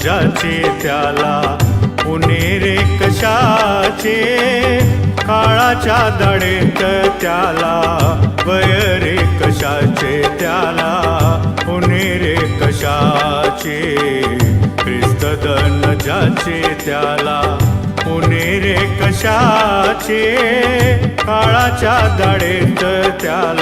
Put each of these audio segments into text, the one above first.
ज्याचे त्याला पुणेरे कशाचे? काळाच्या दडेत त्याला वयरे कशाचे त्याला पुणेरे कशाचे? ख्रिस्त धन ज्याचे त्याला पुणेरे कशाचे? काळाच्या दडेत त्याला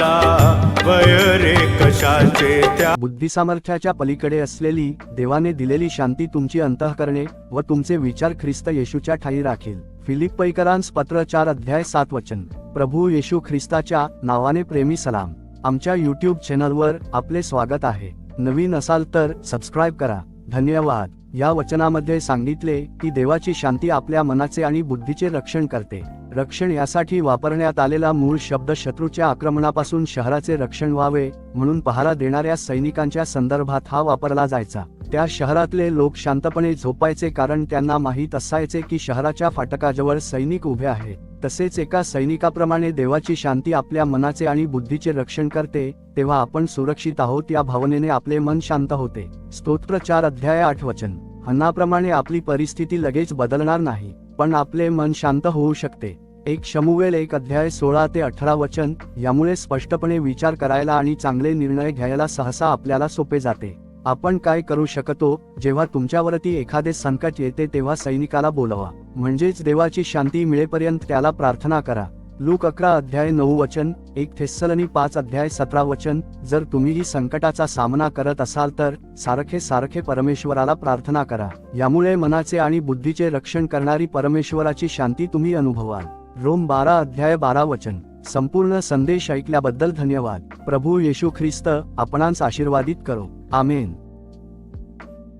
वयरे त्या बुद्धिसामर्थ्याच्या पलीकडे असलेली देवाने दिलेली शांती तुमची अंतःकरणे व तुमचे विचार ख्रिस्त येशूच्या ठाई राखील. फिलिप्पैकरांस पत्र चार अध्याय सात वचन. प्रभू येशू ख्रिस्ताच्या नावाने प्रेमी सलाम. आमच्या यूट्यूब चॅनलवर आपले स्वागत आहे. नवीन असाल तर सबस्क्राईब करा. धन्यवाद. या वचनामध्ये सांगितले की देवाची शांती आपल्या मनाचे आणि बुद्धीचे रक्षण करते. रक्षण यासाठी वापरण्यात आलेला मूळ शब्द शत्रूच्या आक्रमणापासून शहराचे रक्षण व्हावे म्हणून पहारा देणाऱ्या सैनिकांच्या संदर्भात हा वापरला जायचा. त्या शहरातले लोक शांतपणे झोपायचे कारण त्यांना माहीत असायचे की शहराच्या फाटकाजवळ सैनिक उभे आहे तसेच एका सैनिकाप्रमाणे देवाची शांती आपल्या मनाचे आणि बुद्धीचे रक्षण करते तेव्हा आपण सुरक्षित आहोत या भावनेने आपले मन शांत होते. स्तोत्र चार अध्याय आठ वचन. हन्नाप्रमाणे आपली परिस्थिती लगेच बदलणार नाही पण आपले मन शांत होऊ शकते. एक शमुवेल एक अध्याय सोळा ते अठरा वचन यामुळे स्पष्टपणे विचार करायला आणि चांगले निर्णय घ्यायला सहसा आपल्याला सोपे जाते. आपण काय करू शकतो जेव्हा तुमच्यावरती एखादे संकट येते तेव्हा सैनिकाला बोलवा. म्हणजेच देवाची शांती मिळेपर्यंत त्याला प्रार्थना करा. लूक अकरा अध्याय नऊ वचन एक थेस्सलनी पाच अध्याय सतरा वचन जर तुम्हीही संकटाचा सामना करत असाल तर सारखे सारखे परमेश्वराला प्रार्थना करा. यामुळे मनाचे आणि बुद्धीचे रक्षण करणारी परमेश्वराची शांती तुम्ही अनुभवाल. रोम बारा अध्याय बारा वचन. संपूर्ण संदेश ऐकल्याबद्दल धन्यवाद. प्रभू येशू ख्रिस्त आपणांस आशीर्वादित करो. आमेन.